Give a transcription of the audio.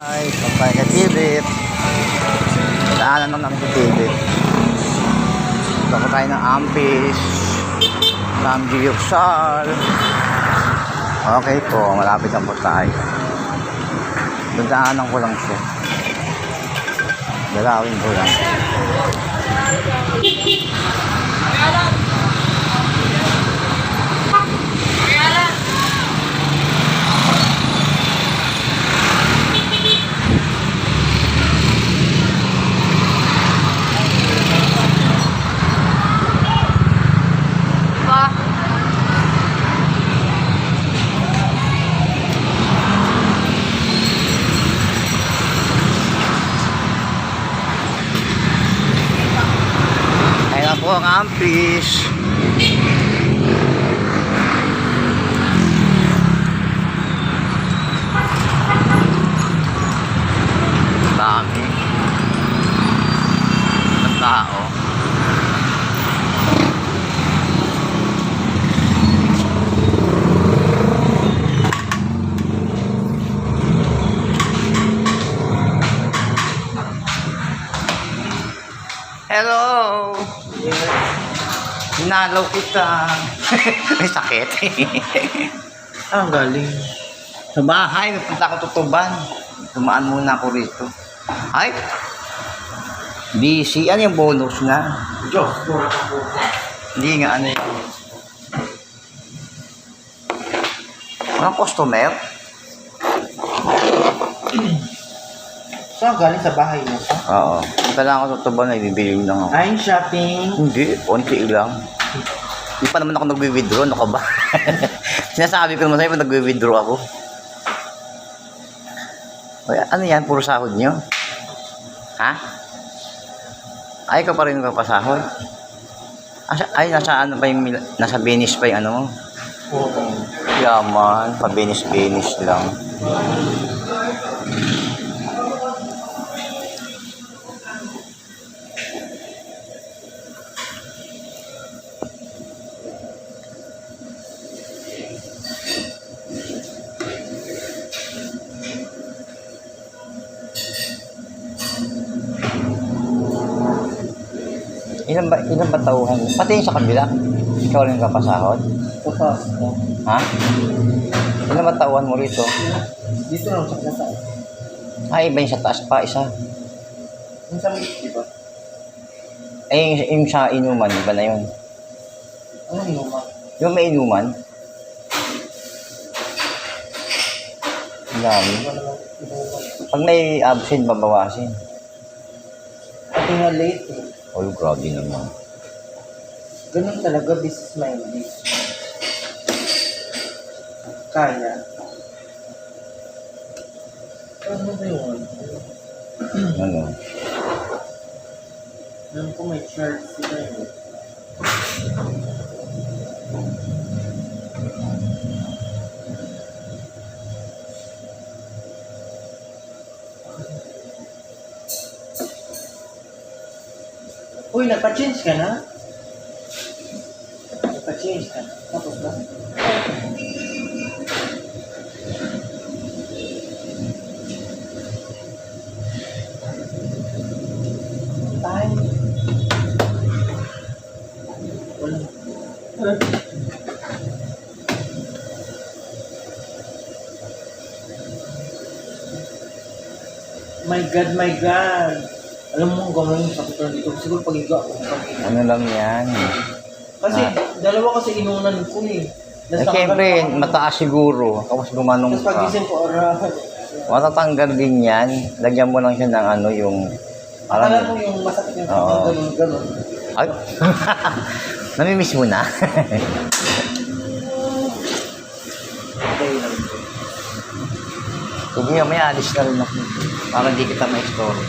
Ay, pampay ka tibit. Daanan lang namin tibit. Baka tayo ng ampis. Samgyuksal. Okay po, malapit lang po tayo. Dadaanan ko lang siya. Dalawin ko lang. Ayun na po ang ampis. Dami. Ang tao. Hello! Hinalaw kita. May sakit. Ah, ang galing. Sa bahay, napunta ako tutuban. Tumaan muna ako rito. Ay! Busy. Ano yung bonus na? Diyos. Hindi nga ano yun. Walang customer? So, ang galing sa bahay mo pa? Oo. Punta lang ako tutuban, ay bibili lang ako. Ay, shopping. Hindi, konti lang. Hindi pa naman ako nagwi-withdraw, ano ka ba? Sinasabi ko naman sa'yo, pag nagwi-withdraw ako. Ay, ano yan, puro sahod nyo? Ha? Ay, ka pa rin magpapasahod? Asa, ay, nasa ano pa yung, nasa Venice pa yung ano mo? Oo. Yaman, pa Venice-Venice lang. Ilan ba, ilan ba tauhan? Pati yung sa kabila? Ikaw rin kapasahod? No? Ha? Ilan ba tauhan mo rito? dito lang sa kasal. Ay, iba yung sa taas pa, isa. Yung sa di ba? Ay, yung, yung sa inuman, iba na yun. Ano luma? Yung may inuman, ang dami. Pag may absent, babawasin. Pati nga late eh. Oh, grabe naman. Ganun talaga, business minded. Kaya. Ano ba yun? Ano? Alam ko may chart sila eh. Uy, nagpa-change ka na? Nagpa-change ka na? Tapos. Wala. My God, my God. Alam mo, ang gawin yung sakit na dito. Siguro pag iga ako. Ano lang yan? Kasi, Ah. dalawa kasi inunan ko eh. Eh, siyempre, mataas siguro. Tapos gumanong Tapos ka. pagising ko, ora. Matatanggal din yan. Lagyan mo lang siya ng ano, yung... Akala mo Parang, yung masakit yung Oo. sakit, ganun, ganun. ay, namimiss mo na. Okay lang. Sige, may alis na rin ako. Para hindi kita ma-estorbo.